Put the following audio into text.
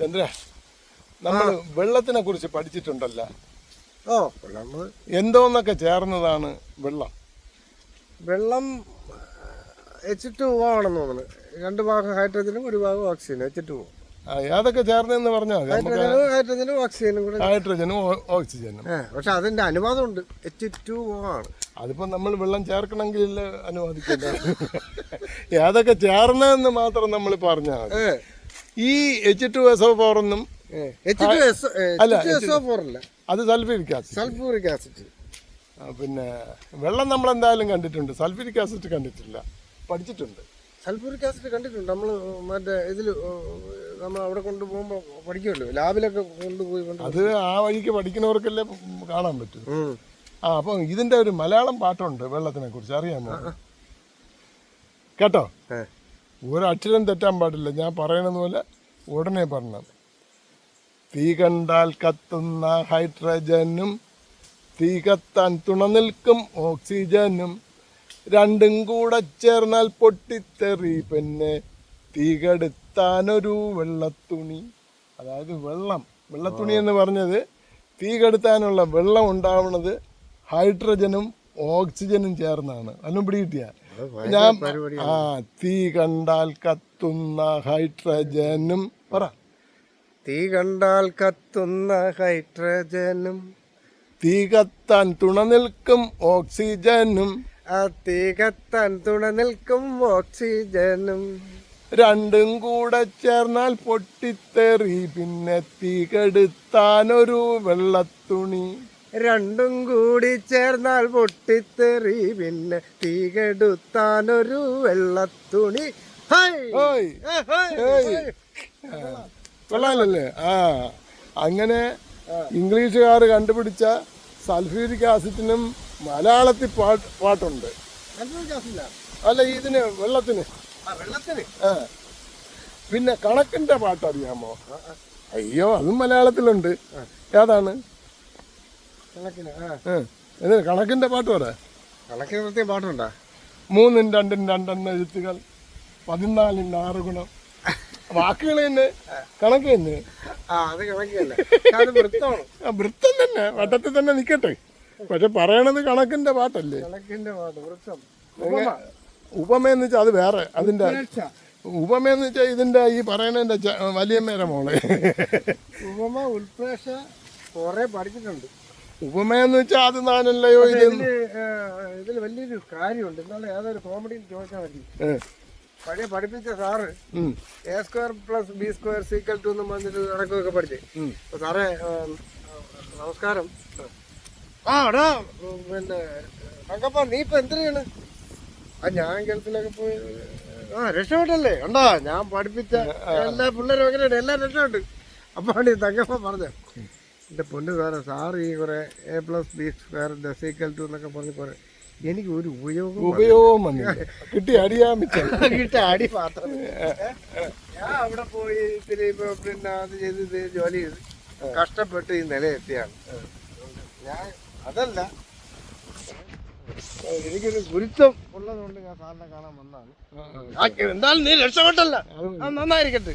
ചന്ദ്ര നമ്മൾ വെള്ളത്തിനെ കുറിച്ച് പഠിച്ചിട്ടുണ്ടല്ല. ഓ. നമ്മൾ എന്തോന്നൊക്കെ ചേർന്നതാണ് വെള്ളം? വെള്ളം എച്ച് ടു ഒ ആണെന്ന് തോന്നുന്നു. രണ്ട് ഭാഗം ഹൈഡ്രജനും ഒരു ഭാഗം ഓക്സിജനും എച്ച് ടു ഒ ഏതൊക്കെ ചേർന്നെന്ന് പറഞ്ഞാൽ ഹൈഡ്രജനും ഹൈഡ്രജനും ഓക്സിജനും കൂടെ ഹൈഡ്രജനും ഓക്സിജനും. പക്ഷെ അതിന്റെ അനുവാദം ഉണ്ട് എച്ച് ടു ഒ ആണ്. അതിപ്പോ നമ്മൾ വെള്ളം ചേർക്കണമെങ്കിൽ അനുവാദിക്കില്ല ഏതൊക്കെ ചേർന്നതെന്ന് മാത്രം നമ്മൾ പറഞ്ഞാൽ ഈ H two S O four ഒന്നും അത് സൾഫ്യൂരിക് ആസിഡ് സൾഫ്യൂരിക് ആസിഡ് പിന്നെ വെള്ളം നമ്മൾ എന്തായാലും കണ്ടിട്ടുണ്ട്. സൾഫ്യൂരിക് ആസിഡ് കണ്ടിട്ടില്ല. പഠിച്ചിട്ടുണ്ട്. സൾഫ്യൂരിക് ആസിഡ് കണ്ടിട്ടുണ്ട്. നമ്മൾ മറ്റേ ഇതിൽ നമ്മൾ അവിടെ കൊണ്ടുപോകുമ്പോൾ പഠിക്കുമല്ലോ. ലാബിലൊക്കെ കൊണ്ടുപോയി കൊണ്ട് അത് ആ വഴിക്ക് പഠിക്കുന്നവർക്കല്ലേ കാണാൻ പറ്റും. ആ അപ്പം ഇതിന്റെ ഒരു മലയാളം പാട്ടുണ്ട് വെള്ളത്തിനെ കുറിച്ച് അറിയാമോ കേട്ടോ. ഒരക്ഷരം തെറ്റാൻ പാടില്ല. ഞാൻ പറയണത് പോലെ ഉടനെ പറഞ്ഞത് തീ കണ്ടാൽ കത്തുന്ന ഹൈഡ്രജനും തീ കത്താൻ തുണ നിൽക്കും ഓക്സിജനും. രണ്ടും കൂടെ ചേർന്നാൽ പൊട്ടിത്തെറി പിന്നെ തീ കെടുത്താനൊരു വെള്ളത്തുണി. അതായത് വെള്ളം. വെള്ളത്തുണി എന്ന് പറഞ്ഞത് തീ കെടുത്താനുള്ള വെള്ളം ഉണ്ടാവുന്നത് ഹൈഡ്രജനും ഓക്സിജനും ചേർന്നാണ്. അല്ലും പിടികിട്ടിയ ഞാൻ ആ തീ കണ്ടാൽ കത്തുന്ന ഹൈഡ്രജനും പറ. തീ കണ്ടാൽ കത്തുന്ന ഹൈഡ്രജനും. തീ കത്താൻ തുണ നിൽക്കും ഓക്സിജനും. ആ തീ കത്താൻ തുണ നിൽക്കും ഓക്സിജനും. രണ്ടും കൂടെ ചേർന്നാൽ പൊട്ടിത്തെറി പിന്നെ തീ കെടുത്താനൊരു വെള്ളത്തുണി. രണ്ടും കൂടി ചേർന്നാൽ പൊട്ടിത്തെറി. പിന്നെ തീ കെടുത്താനൊരു വെള്ളത്തുണി. കൊള്ളാലല്ലേ? ആ അങ്ങനെ ഇംഗ്ലീഷുകാർ കണ്ടുപിടിച്ച സൾഫ്യൂരിക് ആസിഡിനും മലയാളത്തിൽ പാട്ട് പാട്ടുണ്ട്. അല്ല ഇതിന് വെള്ളത്തിന്. പിന്നെ കണക്കിന്റെ പാട്ടറിയാമോ? അയ്യോ അതും മലയാളത്തിലുണ്ട്. ഏതാണ്? ഇത് കണക്കിന്റെ പാട്ട് പറ. കണക്കിന് പ്രത്യേകം പാട്ടുണ്ടോ? മൂന്നും രണ്ടും രണ്ടെണ്ണ എഴുത്തുകൾ പതിനാലിന് ആറ് ഗുണം. വാക്കുകൾ തന്നെ കണക്ക് തന്നെ. അത് കണക്കല്ല വൃത്തം തന്നെ വട്ടത്തിൽ തന്നെ നിക്കട്ടെ. പക്ഷെ പറയണത് കണക്കിന്റെ പാട്ടല്ലേ? കണക്കിന്റെ പാട്ട് വൃത്തം. ഉപമയെന്ന് വെച്ചാൽ അത് വേറെ അതിന്റെ. ഉപമയെന്ന് വെച്ചാൽ ഇതിന്റെ ഈ പറയണതിന്റെ വലിയ വലിയമ്മേരെ മോളെ. ഉപമ ഉൽപ്രേക്ഷ കുറെ പഠിച്ചിട്ടുണ്ട്. ഉപമയെന്ന് വെച്ചാൽ അത് നാനല്ലയോ ഇത്? ഇതിൽ വലിയൊരു കാര്യമുണ്ട്. ഇന്നാളെ ഏതൊരു കോമഡിയിൽ ചോദിച്ചാൽ മതി. പഴയ പഠിപ്പിച്ച sir A square plus B square equal to എന്ന് പറഞ്ഞിട്ട് നടക്കുകയൊക്കെ പഠിച്ച്. അപ്പൊ സാറേ നമസ്കാരം. ആ എടാ. പിന്നെ തങ്കപ്പ നീ ഇപ്പൊ എന്തിനാണ് ആ ഞാൻ ഗൾഫിലൊക്കെ പോയി ആ രക്ഷപ്പെട്ടല്ലേ? ഉണ്ടോ ഞാൻ പഠിപ്പിച്ച എല്ലാ പിള്ളേരും എങ്ങനെയാണ് എല്ലാം രക്ഷപ്പെട്ട്. അപ്പാണ് തങ്കപ്പ പറഞ്ഞത് എന്റെ പൊന്നു സാറ് സാറ് ഈ കുറെ A plus B square equal to എന്നൊക്കെ പറഞ്ഞ് കുറെ. എനിക്ക് ഒരു ഉപയോഗം ഉപയോഗം വന്നില്ല. കിട്ടി അറിയാൻ കിട്ടി അടി മാത്രം. ഞാൻ അവിടെ പോയി ഇത്തിരി പിന്നെ അത് ചെയ്ത് ഇത് ജോലി ചെയ്ത് കഷ്ടപ്പെട്ട് ഈ നില എത്തിയാണ് ഞാൻ അതല്ല. എനിക്കൊരു ഗുരുത്വം ഉള്ളതുകൊണ്ട് ഞാൻ സാറിനെ കാണാൻ വന്നതാണ്. എന്തായാലും നീ രക്ഷപ്പെട്ടല്ല. നന്നായിരിക്കട്ടെ.